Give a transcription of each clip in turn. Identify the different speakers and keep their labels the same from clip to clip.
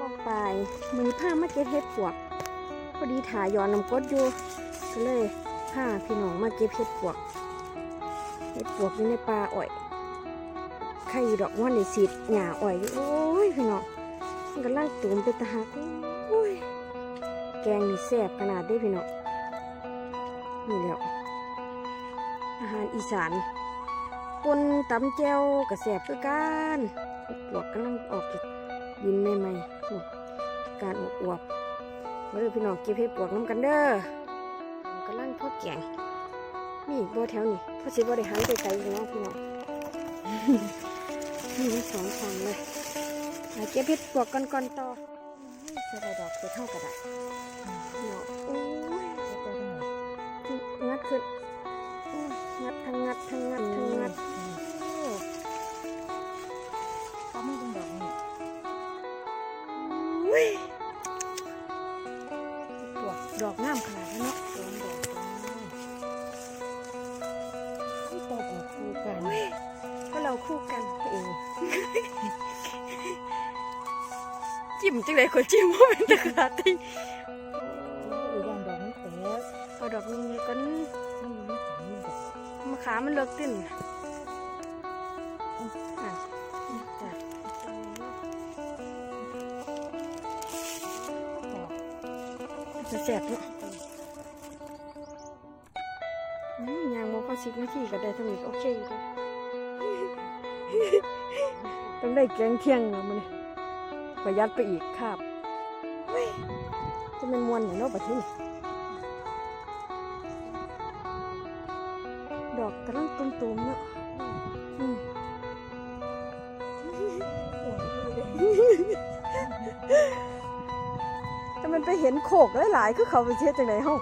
Speaker 1: ออกไปมือผ้ามาเก็บเห็ดปวกพอดีถ่ายย้อนน้ำกดอยู่ก็เลยพาพี่น้องมาเก็บเห็ดปวกเห็ดปวกอยู่ในป่าอ้อยใครอยู่ดอกว่านในสีดหญ้าอ้อยอยู่โอ้ยพี่น้องมันกำลังตูมไปตาหักโอ้ยแกงนี่แซ่บขนาดได้พี่น้องนี่แล้วอาหารอีสาน ปนตำแจวกระแสบคือกันเห็ดปวกกำลังออกจากดินใหม่ๆโอ้การอวบอวบๆมาเด้อพี่น้องเก็บเห็ดปวกน้ำกันเด้อกำลังทอดแกงมีอีกบ่แถวนี่พราะสิบ่ได้หันไปไกลอยู่เนะพี่น้องมีทั้งสองฝั่งเลยมาเก็บเห็ดปวกก่อนๆต่อใส่ดอกเก็บเท่ากันได้
Speaker 2: ป
Speaker 1: วดดอกงามขนาดนั้นเนาะ
Speaker 2: สวนดอกนี่ตกออกคู่กัน
Speaker 1: อุ้ยก็เราคู่กันเองจิ้มจังเลยคนจิ้มว่าเป็นตะขาติ
Speaker 2: อีกอย่างดอกนี่แตก
Speaker 1: เอาดอกนี้ก่อน
Speaker 2: มันมีไม่ถึงนี่ดอก
Speaker 1: มะขามมันเลิกติ้นอะจ้ะ จะแสบเนาะอืมยางโมก็สิบนาทีก็ได้ทำอีกโอเคอยู่เด้อต้องได้แกงเที่ยงเนาะมันประหยัดไปอีกครับจะเป็นมวนอย่างนาะประเทศดอกกำลังตุ่มๆเนาะ ไปเห็นโขกหลายๆคือเขาไปเช็ดจังไหนเฮา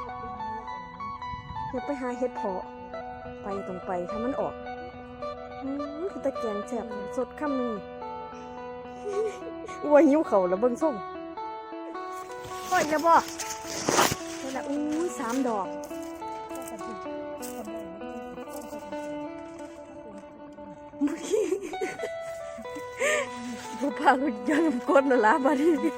Speaker 1: อย่าไปหาเห็ดเพาะ ไปตรงไปถ้ามันออกอืมตะแกงแซ่บสดคำหนึงวัวหิวเขาแล้วเบิ่งส่งพ่ออีกแล้วบ่นี่ละอู้สามดอกผู้พาคุณยันกดละลาบาดนี